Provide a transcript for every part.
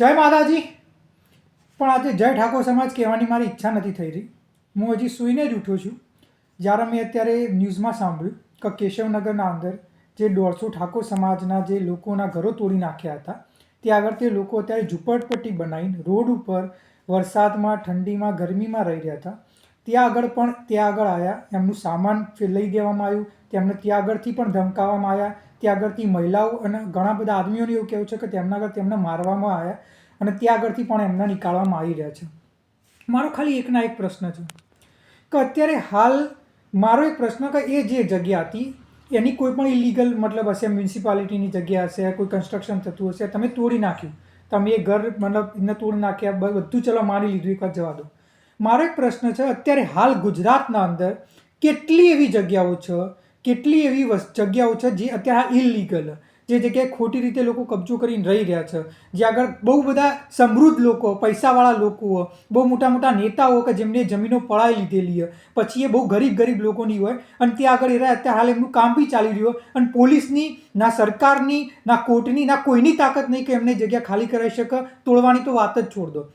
જય માતાજી. પણ આજે જય ઠાકોર સમાજ કહેવાની મારી ઈચ્છા નથી થઈ રહી. હું હજી સૂઈને જ ઉઠ્યો છું. જ્યારે મેં અત્યારે ન્યૂઝમાં સાંભળ્યું કે કેશવનગરના અંદર જે દોઢસો ઠાકોર સમાજના જે લોકોના ઘરો તોડી નાખ્યા હતા, ત્યાં આગળ તે લોકો અત્યારે ઝૂંપડપટ્ટી બનાવીને રોડ ઉપર વરસાદમાં, ઠંડીમાં, ગરમીમાં રહી રહ્યા હતા. ત્યાં આગળ પણ, ત્યાં આગળ આવ્યા એમનું સામાન લઈ દેવામાં આવ્યું, તેમને ત્યાં આગળથી પણ ધમકાવવામાં આવ્યા. ત્યાં આગળથી મહિલાઓ અને ઘણા બધા આદમીઓને એવું કહેવું છે કે તેમના આગળ તેમને મારવામાં આવ્યા અને ત્યાં આગળથી પણ એમને નીકાળવામાં આવી રહ્યા છે. મારો ખાલી એકના એક પ્રશ્ન છે કે અત્યારે હાલ મારો એક પ્રશ્ન કે એ જે જગ્યા હતી, એની કોઈ પણ ઇલીગલ મતલબ હશે મ્યુનિસિપાલિટીની જગ્યા હશે, કોઈ કન્સ્ટ્રક્શન થતું હશે, તમે તોડી નાખ્યું. તમે એ ઘર મતલબ એમને તોડી નાખ્યા બધું ચલો મારી લીધું, એક જવા દો. મારો એક પ્રશ્ન છે, અત્યારે હાલ ગુજરાતના અંદર કેટલી એવી જગ્યાઓ છે કેટલી એવી જગ્યાઓ છે જે અત્યારે ઇલીગલ જે જગ્યાએ ખોટી રીતે લોકો કબજો કરીને રહી રહ્યા છે. જે આગળ બહુ બધા સમૃદ્ધ લોકો, પૈસાવાળા લોકો બહુ મોટા મોટા નેતાઓ કે જેમને જમીનો પડાવી લીધેલી હોય પછી એ બહુ ગરીબ ગરીબ લોકોની હોય અને ત્યાં આગળ એ રહ્યા, અત્યારે હાલ એમનું કામ બી ચાલી રહ્યું હોય અને પોલીસની, ના સરકારની, ના કોર્ટની, ના કોઈની તાકાત નહીં કે એમને જગ્યા ખાલી કરાવી શકે. તોડવાની તો વાત જ છોડ દો.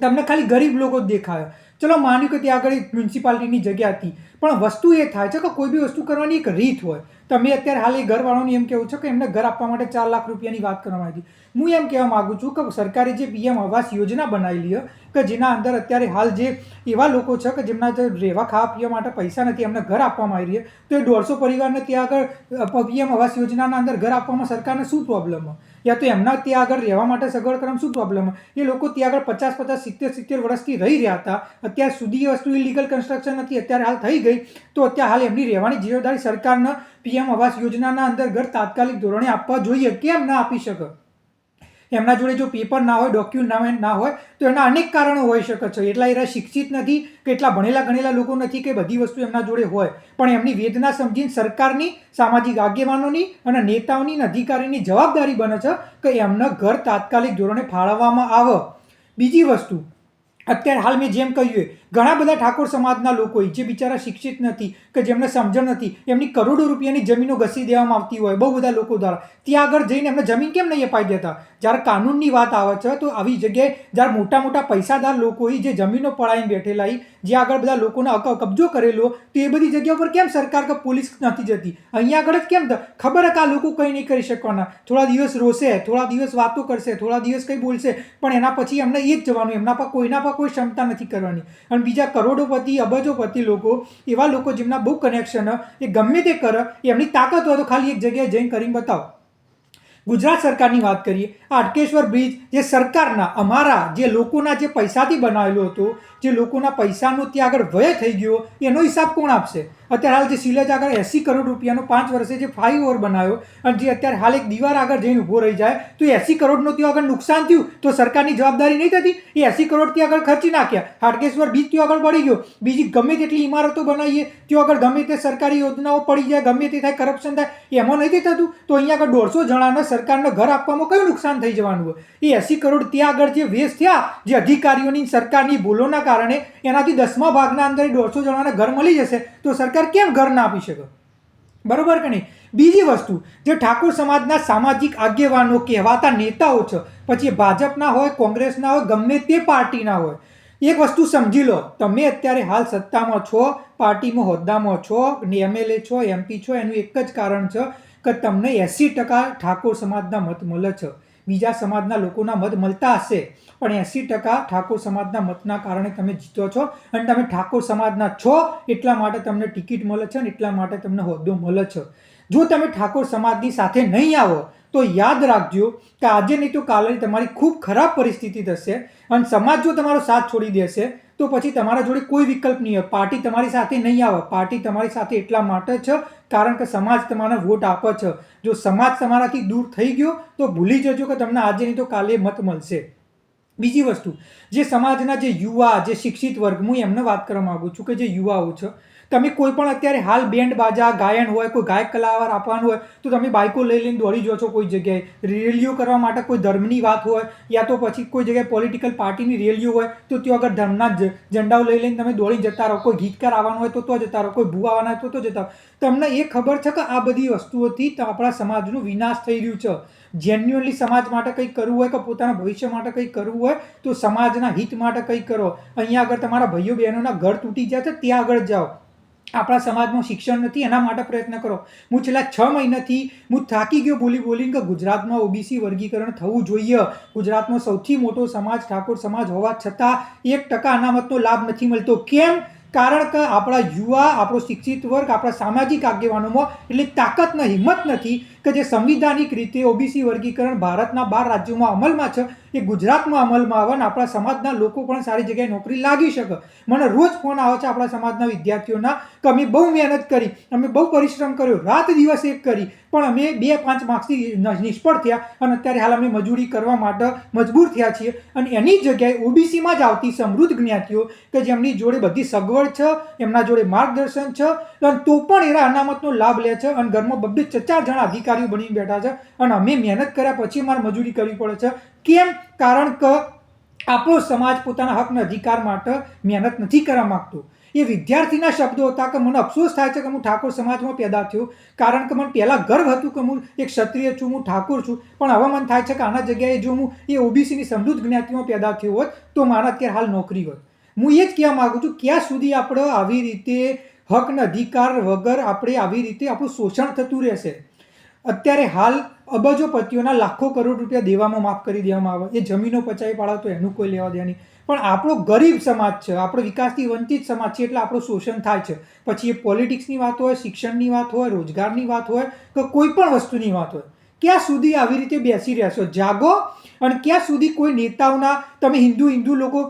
તમને ખાલી ગરીબ લોકો જ દેખાય. ચલો માન્યું કે ત્યાં આગળ એક મ્યુનિસિપાલિટીની જગ્યા હતી. પણ વસ્તુ એ થાય છે કે કોઈ બી વસ્તુ કરવાની એક રીત હોય. તમે અત્યારે હાલ એ ઘરવાળાનું એમ કહેવું છે કે એમને ઘર આપવા માટે ચાર લાખ રૂપિયાની વાત કરવામાં આવી હું એમ કહેવા માગું છું કે સરકારે જે પીએમ આવાસ યોજના બનાવેલી છે કે જેના અંદર અત્યારે હાલ જે એવા લોકો છે કે જેમના રહેવા ખાવા પીવા માટે પૈસા નથી, એમને ઘર આપવામાં આવી રહ્યા તો એ દોઢસો પરિવારને ત્યાં આગળ પીએમ આવાસ યોજનાના અંદર ઘર આપવામાં સરકારને શું પ્રોબ્લેમ યા તો એમના ત્યાં આગળ રહેવા માટે સગવડ કરવામાં શું પ્રોબ્લેમ એ લોકો ત્યાં આગળ પચાસ પચાસ, સિત્તેર સિત્તેર વર્ષથી રહી રહ્યા હતા. અત્યાર સુધી એ વસ્તુ ઇલીગલ કન્સ્ટ્રક્શન નથી, અત્યારે હાલ થઈ ગઈ. તો અત્યારે હાલ એમની રહેવાની જવાબદારી સરકારને પીએમ આવાસ યોજનાના અંદર ઘર તાત્કાલિક ધોરણે આપવા જોઈએ. કેમ ના આપી શકે? એમના જોડે જો પેપર ના હોય ડોક્યુમેન્ટ ના હોય તો એના અનેક કારણો હોઈ શકે છે. એટલા એ શિક્ષિત નથી કે એટલા ભણેલા ગણેલા લોકો નથી કે બધી વસ્તુ એમના જોડે હોય. પણ એમની વેદના સમજીને સરકારની સામાજિક આગેવાનોની અને નેતાઓની અધિકારીની જવાબદારી બને છે કે એમના ઘર તાત્કાલિક ધોરણે ફાળવવામાં આવે. બીજી વસ્તુ, અત્યારે હાલ મેં જેમ કહ્યું ઘણા બધા ઠાકોર સમાજના લોકો જે બિચારા શિક્ષિત નથી, કે જેમને સમજણ નથી, એમની કરોડો રૂપિયાની જમીનો ઘસી દેવામાં આવતી હોય, બહુ બધા લોકો દ્વારા. ત્યાં આગળ જઈને એમને જમીન કેમ નહીં અપાઈ દેતા? જ્યારે કાનૂનની વાત આવે છે, તો આવી જગ્યાએ જ્યારે મોટા મોટા પૈસાદાર લોકો જે જમીનો પડાવીને બેઠેલા જે આગળ બધા લોકોનો કબજો કરેલો, તો એ બધી જગ્યા ઉપર કેમ સરકાર કે પોલીસ નથી જતી? અહીંયા આગળ જ કેમ ખબર કે આ લોકો કંઈ નહીં કરી શકવાના. થોડા દિવસ રોશે, થોડા દિવસ વાતો કરશે, થોડા દિવસ કંઈ બોલશે, પણ એના પછી એમને એ જ જવાનું, એમના પર કોઈના પર કોઈ ક્ષમતા નથી કરવાની. અને બીજા કરોડોપતિ, અબજોપતિ લોકો, એવા લોકો જેમના બહુ કનેક્શન એ ગમે તે કરે એમની તાકાત હોય તો ખાલી એક જગ્યાએ જઈને કરીને બતાવો. ગુજરાત સરકારની વાત કરીએ, આ અટકેશ્વર બ્રિજ જે સરકારના, અમારા જે લોકોના જે પૈસાથી બનાવેલો હતો, જે લોકોના પૈસાનો ત્યાં આગળ વ્યય થઈ ગયો, એનો હિસાબ કોણ આપશે? અત્યારે હાલ જે સિલેજ આગળ એંસી કરોડ રૂપિયાનો પાંચ વર્ષે જે ફ્લાય ઓવર બનાવ્યો અને જે અત્યારે હાલ એક દીવાર આગળ જઈને ઊભો રહી જાય, તો એંસી કરોડનો ત્યાં આગળ નુકસાન થયું, તો સરકારની જવાબદારી નહીં થતી? એ એંસી કરોડ ત્યાં આગળ ખર્ચી નાખ્યા. હાટકેશ્વર બીજ ત્યાં આગળ પડી ગયો. બીજી ગમે તેટલી ઇમારતો બનાવીએ, ત્યાં આગળ ગમે તે સરકારી યોજનાઓ પડી જાય, ગમે તે થાય કરપ્શન થાય, એમાં નથી થતું? તો અહીંયા આગળ દોઢસો જણાને સરકારને ઘર આપવામાં કયું નુકસાન થઈ જવાનું હોય? એ એસી કરોડ ત્યાં આગળ જે વેસ્ટ થયા, જે અધિકારીઓની સરકારની ભૂલોના કારણે એનાથી દસમા ભાગના અંદર દોઢસો જણાને ઘર મળી જશે, તો સરકાર કેમ ઘર ના આપી શકે? બરોબર કે નહીં? બીજી વસ્તુ, જે ઠાકોર સમાજના સામાજિક આગેવાનો કહેવાતા નેતાઓ છે, પછી ભાજપના હોય, કોંગ્રેસના હોય, ગમે તે પાર્ટીના હોય, એક વસ્તુ સમજી લો, તમે અત્યારે હાલ સત્તામાં છો, પાર્ટીમાં હોદ્દામાં છો એમએલએ છો એમપી છો, એનું એક જ કારણ છે કે તમને એંસી ટકા ઠાકોર સમાજના મત મળે છે. બીજા સમાજના લોકોના મત મળતા હશે, પણ એંસી ટકા ઠાકોર સમાજના મતના કારણે તમે જીતો છો અને તમે ઠાકોર સમાજના છો એટલા માટે તમને ટિકિટ મળે છે અને એટલા માટે તમને હોદ્દો મળે છે. જો તમે ઠાકોર સમાજની સાથે નહીં આવો, તો યાદ રાખજો કે આજે નહીં તો કાલે તમારી ખૂબ ખરાબ પરિસ્થિતિ થશે અને સમાજ જો તમારો સાથ છોડી દેશે તો પછી તમારા જોડે કોઈ વિકલ્પ નહીં હોય. પાર્ટી તમારી સાથે નહીં આવે. પાર્ટી તમારી સાથે એટલા માટે છે, કારણ કે સમાજ તમારા વોટ આપે છે. જો સમાજ તમારાથી દૂર થઈ ગયો, તો ભૂલી જજો કે તમને આજે નહીં તો કાલે મત મળશે. બીજી વસ્તુ, જે સમાજના જે યુવા, જે શિક્ષિત વર્ગ હું એમને વાત કરવા માગું છું કે જે યુવાઓ છે તમે કોઈ પણ અત્યારે હાલ બેન્ડ બાજા, ગાયન હોય, કોઈ ગાયક કલાકાર આપવાનું હોય, તો તમે બાઇકો લઈ લઈને દોડી જાઓ છો કોઈ જગ્યાએ. રેલીઓ કરવા માટે કોઈ ધર્મની વાત હોય, યા તો પછી કોઈ જગ્યાએ પોલિટિકલ પાર્ટીની રેલીઓ હોય, તો ત્યાં આગળ ધર્મના જ ઝંડાઓ લઈ લઈને તમે દોડી જતા રહો. કોઈ ગીતકાર આવવાનું હોય તો તો જતા રહો, કોઈ ભૂ આવવાના હોય તો તો જતા રહો. તમને એ ખબર છે કે આ બધી વસ્તુઓથી આપણા સમાજનું વિનાશ થઈ રહ્યું છે. જેન્યુઅલી સમાજ માટે કંઈક કરવું હોય કે પોતાના ભવિષ્ય માટે કંઈક કરવું હોય, તો સમાજના હિત માટે કંઈક કરો. અહીંયા આગળ તમારા ભાઈઓ બહેનોના ઘર તૂટી જાય છે, ત્યાં આગળ જાઓ. આપણા સમાજમાં શિક્ષણ નથી, એના માટે પ્રયત્ન કરો. હું છેલ્લા છ મહિનાથી હું થાકી ગયો બોલી બોલીને કે ગુજરાતમાં ઓબીસી વર્ગીકરણ થવું જોઈએ. ગુજરાતનો સૌથી મોટો સમાજ ઠાકોર સમાજ હોવા છતાં એક ટકા અનામતનો લાભ નથી મળતો. કેમ? કારણ કે આપણા યુવા, આપણો શિક્ષિત વર્ગ, આપણા સામાજિક આગેવાનોમાં એટલી તાકાત ને હિંમત નથી. કે જે સંવિધાનિક રીતે ઓબીસી વર્ગીકરણ ભારતના બાર રાજ્યોમાં અમલમાં છે, એ ગુજરાતમાં અમલમાં આવે ને આપણા સમાજના લોકો પણ સારી જગ્યાએ નોકરી લાગી શકે. મને રોજ ફોન આવે છે આપણા સમાજના વિદ્યાર્થીઓના કે અમે બહુ મહેનત કરી, અમે બહુ પરિશ્રમ કર્યો, રાત દિવસ એક કરી, પણ અમે બે પાંચ માર્ક્સથી નિષ્ફળ થયા અને અત્યારે હાલ અમે મજૂરી કરવા માટે મજબૂર થયા છીએ. અને એની જગ્યાએ ઓબીસીમાં જ આવતી સમૃદ્ધ જ્ઞાતિઓ કે જેમની જોડે બધી સગવડ છે, એમના જોડે માર્ગદર્શન છે, અને તો પણ એના અનામતનો લાભ લે છે અને ઘરમાં બબ્બે ચાર જણા અધિકારીઓ બની બેઠા છે અને અમે મહેનત કર્યા પછી અમારે મજૂરી કરવી પડે છે. કેમ? કારણ કે આપણો સમાજ પોતાના હકના અધિકાર માટે મહેનત નથી કરવા માગતો. એ વિદ્યાર્થીના શબ્દો હતા કે મને અફસોસ થાય છે કે હું ઠાકોર સમાજમાં પેદા થયો. કારણ કે મને પહેલાં ગર્વ હતું કે હું એક ક્ષત્રિય છું, હું ઠાકોર છું. પણ હવે મને થાય છે કે આના જગ્યાએ જો હું એ ઓબીસીની સમૃદ્ધ જ્ઞાતિમાં પેદા થયો હોત તો મારા અત્યારે હાલ નોકરી હોત. હું એ જ કહેવા માગું છું, ક્યાં સુધી આપણે આવી રીતે હક અધિકાર વગર આપણે આવી રીતે આપણું શોષણ થતું રહેશે? અત્યારે હાલ અબજોપતિઓના લાખો કરોડ રૂપિયા દેવામાં માફ કરી દેવામાં આવે. એ જમીનો પચાવી પાડો તો એનું કોઈ લેવા દેવા નહીં. પણ આપણો ગરીબ સમાજ છે, આપણો વિકાસથી વંચિત સમાજ છે એટલે આપણું શોષણ થાય છે. પછી એ પોલિટિક્સની વાત હોય, શિક્ષણની વાત હોય, રોજગારની વાત હોય કે કોઈ પણ વસ્તુની વાત હોય, ક્યાં સુધી આવી રીતે બેસી રહેશો? જાગો અને ક્યાં સુધી કોઈ નેતાઓના તમે હિન્દુ હિન્દુ લોકો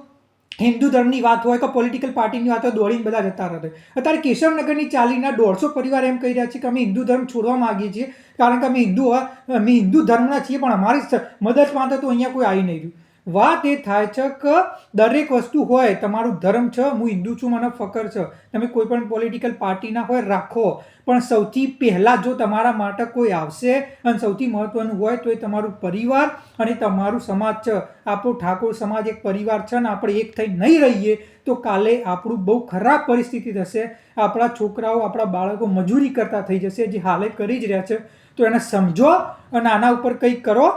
હિન્દુ ધર્મની વાત હોય કે પોલિટિકલ પાર્ટીની વાત હોય, દોડીને બધા જતા રહે. અત્યારે કેશવનગરની ચાલીના દોઢસો પરિવાર એમ કહી રહ્યા છે કે અમે હિન્દુ ધર્મ છોડવા માગીએ છીએ. કારણ કે અમે હિન્દુ અમે હિન્દુ ધર્મના છીએ, પણ અમારી મદદ માટે તો અહીંયા કોઈ આવી નહીં રહ્યું. વાત એ થાય છે કે દરેક વસ્તુ હોય, તમારું ધર્મ છે, હું હિન્દુ છું, મને ફકર છે. તમે કોઈ પણ પોલિટિકલ પાર્ટીના હોય, રાખો. પણ સૌથી પહેલાં જો તમારા માટે કોઈ આવશે અને સૌથી મહત્ત્વનું હોય, તો એ તમારું પરિવાર અને તમારું સમાજ છે. આપણો ઠાકોર સમાજ એક પરિવાર છે ને આપણે એક થઈ નહીં રહીએ, તો કાલે આપણું બહુ ખરાબ પરિસ્થિતિ થશે. આપણા છોકરાઓ, આપણા બાળકો મજૂરી કરતા થઈ જશે, જે હાલે કરી જ રહ્યા છે. તો એને સમજો અને આના ઉપર કંઈક કરો.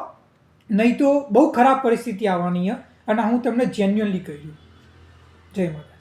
નહીં તો બહુ ખરાબ પરિસ્થિતિ આવવાની છે અને હું તમને જેન્યુઅનલી કહ્યું જય માતા